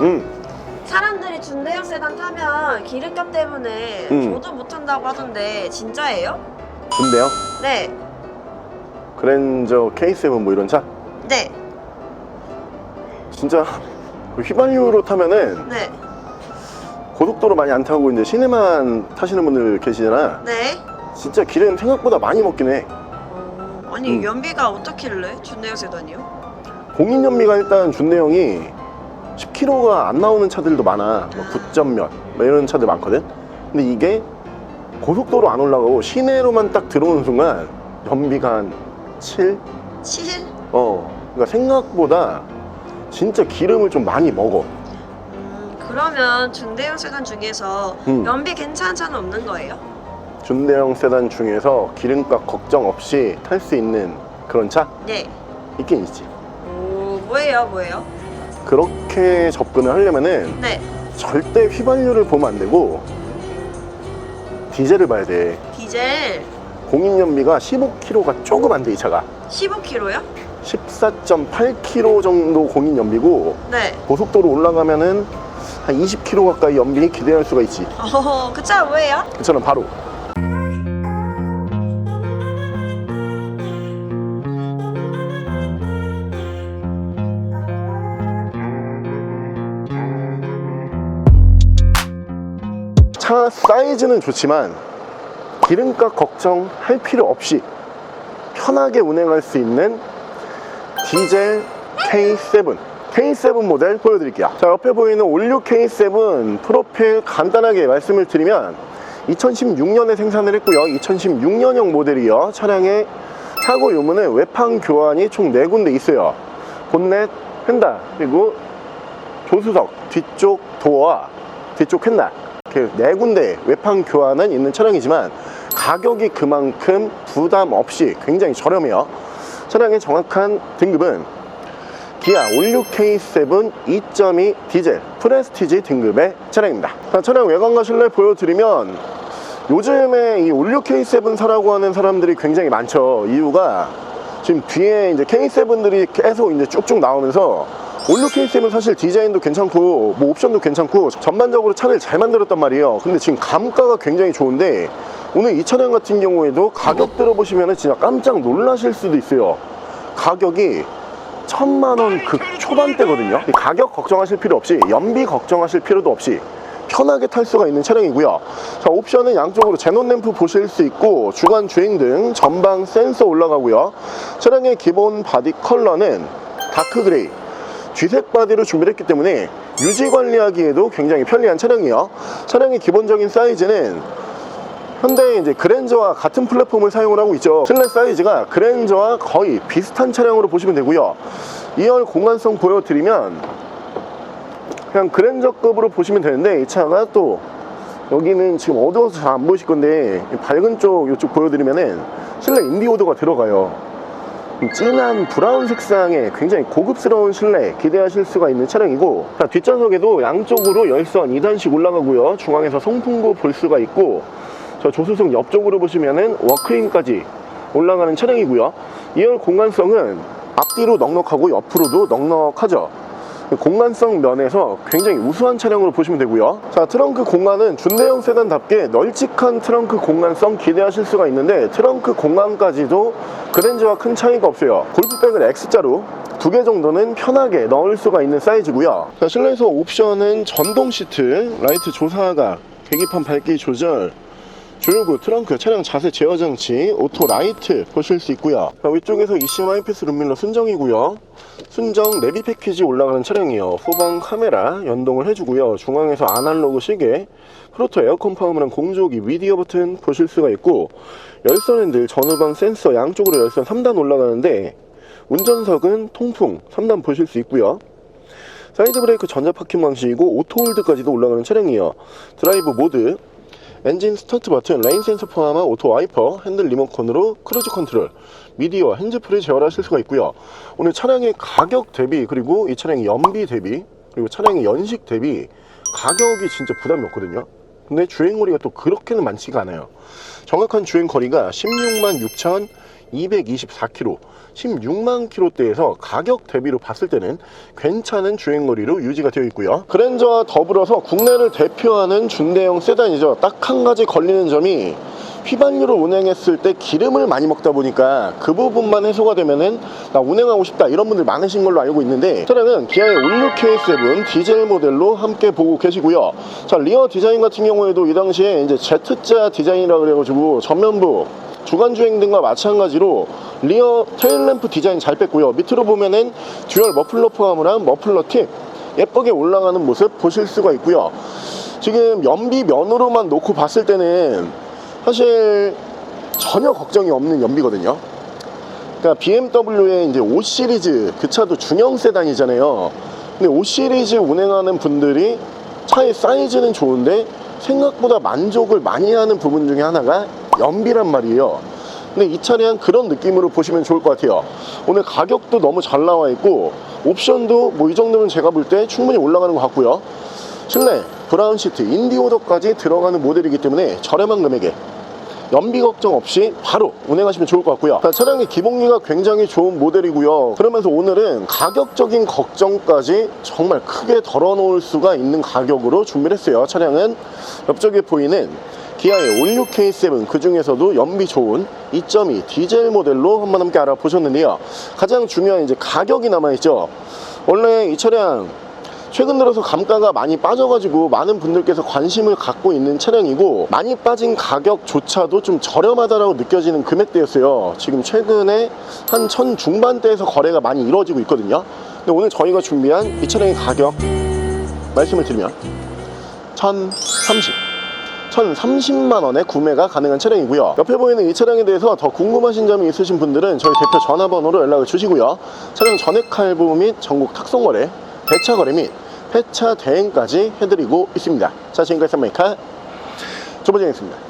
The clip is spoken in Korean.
음, 사람들이 준대형 세단 타면 기름값 때문에 음. 조도 못 한다고 하던데 진짜예요? 좋네요. 네. 그랜저 K7 뭐 이런 차? 네. 진짜 그 휘발유로 타면은 네. 고속도로 많이 안 타고 이제 시내만 타시는 분들 계시잖아. 네. 진짜 기름 생각보다 많이 먹긴 해. 어, 아니 음. 연비가 어떻길래 준대형 세단이요? 공인 연비가 일단 준내형이 10km가 안 나오는 차들도 많아. 뭐 9점 몇, 뭐 이런 차들 많거든. 근데 이게 고속도로 안 올라가고 시내로만 딱 들어오는 순간 연비가 한 7? 7? 어. 그러니까 생각보다 진짜 기름을 좀 많이 먹어. 음, 그러면 준대형 세단 중에서 음. 연비 괜찮은 차는 없는 거예요? 준대형 세단 중에서 기름값 걱정 없이 탈 수 있는 그런 차 네. 있긴 있지. 오, 뭐예요, 뭐예요? 그렇게 접근을 하려면은 네. 절대 휘발유를 보면 안 되고 디젤을 봐야 돼. 디젤 공인 연비가 15km가 조금 안 돼 이 차가. 15kg요? 14.8km 정도 공인 연비고 네. 고속도로 올라가면은 한 20km 가까이 연비 기대할 수가 있지. 어, 그차 뭐예요? 그 차는 바로 사이즈는 좋지만 기름값 걱정할 필요 없이 편하게 운행할 수 있는 디젤 K7 K7 모델 보여드릴게요. 자 옆에 보이는 올류 K7 프로필 간단하게 말씀을 드리면 2016년에 생산을 했고요. 2016년형 모델이요. 차량의 사고 유무는 외판 교환이 총 4군데 있어요. 본넷, 휀다 그리고 조수석 뒤쪽 도어와 뒤쪽 캔다 이렇게 네 군데 외판 교환은 있는 차량이지만 가격이 그만큼 부담 없이 굉장히 저렴해요. 차량의 정확한 등급은 기아 올류 K7 2.2 디젤 프레스티지 등급의 차량입니다. 자, 차량 외관과 실내 보여드리면 요즘에 이 올류 K7 사라고 하는 사람들이 굉장히 많죠. 이유가 지금 뒤에 이제 K7들이 계속 이제 쭉쭉 나오면서 올류 K7은 사실 디자인도 괜찮고 뭐 옵션도 괜찮고 전반적으로 차를 잘 만들었단 말이에요. 근데 지금 감가가 굉장히 좋은데 오늘 이 차량 같은 경우에도 가격 들어보시면 진짜 깜짝 놀라실 수도 있어요. 가격이 천만 원극 초반대거든요. 이 가격 걱정하실 필요 없이 연비 걱정하실 필요도 없이 편하게 탈 수가 있는 차량이고요. 자 옵션은 양쪽으로 제논 램프 보실 수 있고 주간 주행 등 전방 센서 올라가고요. 차량의 기본 바디 컬러는 다크 그레이 쥐색 바디로 준비를 했기 때문에 유지 관리하기에도 굉장히 편리한 차량이에요. 차량의 기본적인 사이즈는 현대 이제 그랜저와 같은 플랫폼을 사용을 하고 있죠. 실내 사이즈가 그랜저와 거의 비슷한 차량으로 보시면 되고요. 2열 공간성 보여드리면 그냥 그랜저급으로 보시면 되는데 이 차가 또 여기는 지금 어두워서 잘 안 보이실 건데 이 밝은 쪽 이쪽 보여드리면은 실내 인디오도가 들어가요. 이 진한 브라운 색상의 굉장히 고급스러운 실내 기대하실 수가 있는 차량이고 자, 뒷좌석에도 양쪽으로 열선 2단씩 올라가고요. 중앙에서 송풍구 볼 수가 있고 저 조수석 옆쪽으로 보시면은 워크인까지 올라가는 차량이고요. 2열 공간성은 앞뒤로 넉넉하고 옆으로도 넉넉하죠 공간성 면에서 굉장히 우수한 차량으로 보시면 되고요. 자 트렁크 공간은 준대형 세단답게 널찍한 트렁크 공간성 기대하실 수가 있는데 트렁크 공간까지도 그랜저와 큰 차이가 없어요. 골프백을 X자로 두 개 정도는 편하게 넣을 수가 있는 사이즈고요. 자, 실내에서 옵션은 전동 시트, 라이트 조사각, 계기판 밝기 조절 조율구, 트렁크, 차량 자세 제어 장치, 오토 라이트 보실 수 있고요. 자, 위쪽에서 ECM 하이패스 룸밀러 순정이고요. 순정 내비 패키지 올라가는 차량이에요. 후방 카메라 연동을 해주고요. 중앙에서 아날로그 시계, 프로토 에어컨 파워랑 공조기, 미디어 버튼 보실 수가 있고 열선 핸들, 전후방 센서 양쪽으로 열선 3단 올라가는데 운전석은 통풍 3단 보실 수 있고요. 사이드 브레이크 전자 파킹 방식이고 오토 홀드까지도 올라가는 차량이에요. 드라이브 모드, 엔진 스타트 버튼, 레인 센서 포함한 오토 와이퍼, 핸들 리모컨으로 크루즈 컨트롤, 미디어, 핸즈프리 제어하실 수가 있고요. 오늘 차량의 가격 대비 그리고 이 차량의 연비 대비 그리고 차량의 연식 대비 가격이 진짜 부담이 없거든요. 근데 주행거리가 또 그렇게는 많지가 않아요. 정확한 주행거리가 16만 6천 224km, 16만 킬로대에서 가격 대비로 봤을 때는 괜찮은 주행거리로 유지가 되어 있고요. 그랜저와 더불어서 국내를 대표하는 준대형 세단이죠. 딱 한 가지 걸리는 점이 휘발유를 운행했을 때 기름을 많이 먹다 보니까 그 부분만 해소가 되면은 나 운행하고 싶다 이런 분들 많으신 걸로 알고 있는데 차량은 기아의 올류 K7 디젤 모델로 함께 보고 계시고요. 자 리어 디자인 같은 경우에도 이 당시에 이제 Z자 디자인이라 그래가지고 전면부 주간 주행 등과 마찬가지로 리어 테일램프 디자인 잘 뺐고요. 밑으로 보면은 듀얼 머플러 포함을 한 머플러 팁 예쁘게 올라가는 모습 보실 수가 있고요. 지금 연비 면으로만 놓고 봤을 때는 사실 전혀 걱정이 없는 연비거든요. 그러니까 BMW의 이제 5 시리즈 그 차도 중형 세단이잖아요. 근데 5 시리즈 운행하는 분들이 차의 사이즈는 좋은데 생각보다 만족을 많이 하는 부분 중에 하나가 연비란 말이에요. 근데 이 차량 그런 느낌으로 보시면 좋을 것 같아요. 오늘 가격도 너무 잘 나와 있고 옵션도 뭐 이 정도면 제가 볼 때 충분히 올라가는 것 같고요. 실내 브라운 시트 인디오더까지 들어가는 모델이기 때문에 저렴한 금액에 연비 걱정 없이 바로 운행하시면 좋을 것 같고요. 자, 차량의 기봉기가 굉장히 좋은 모델이고요. 그러면서 오늘은 가격적인 걱정까지 정말 크게 덜어놓을 수가 있는 가격으로 준비를 했어요. 차량은 옆쪽에 보이는 기아의 올류 K7 그 중에서도 연비 좋은 2.2 디젤 모델로 한번 함께 알아보셨는데요. 가장 중요한 이제 가격이 남아있죠. 원래 이 차량 최근 들어서 감가가 많이 빠져가지고 많은 분들께서 관심을 갖고 있는 차량이고 많이 빠진 가격조차도 좀 저렴하다라고 느껴지는 금액대였어요. 지금 최근에 한 천 중반대에서 거래가 많이 이루어지고 있거든요. 근데 오늘 저희가 준비한 이 차량의 가격 말씀을 드리면 1030 1030만 원에 구매가 가능한 차량이고요. 옆에 보이는 이 차량에 대해서 더 궁금하신 점이 있으신 분들은 저희 대표 전화번호로 연락을 주시고요. 차량 전액 할부 및 전국 탁송 거래, 배차 거래 및 폐차 대행까지 해드리고 있습니다. 자, 지금까지 썬메이카 조보정이었습니다.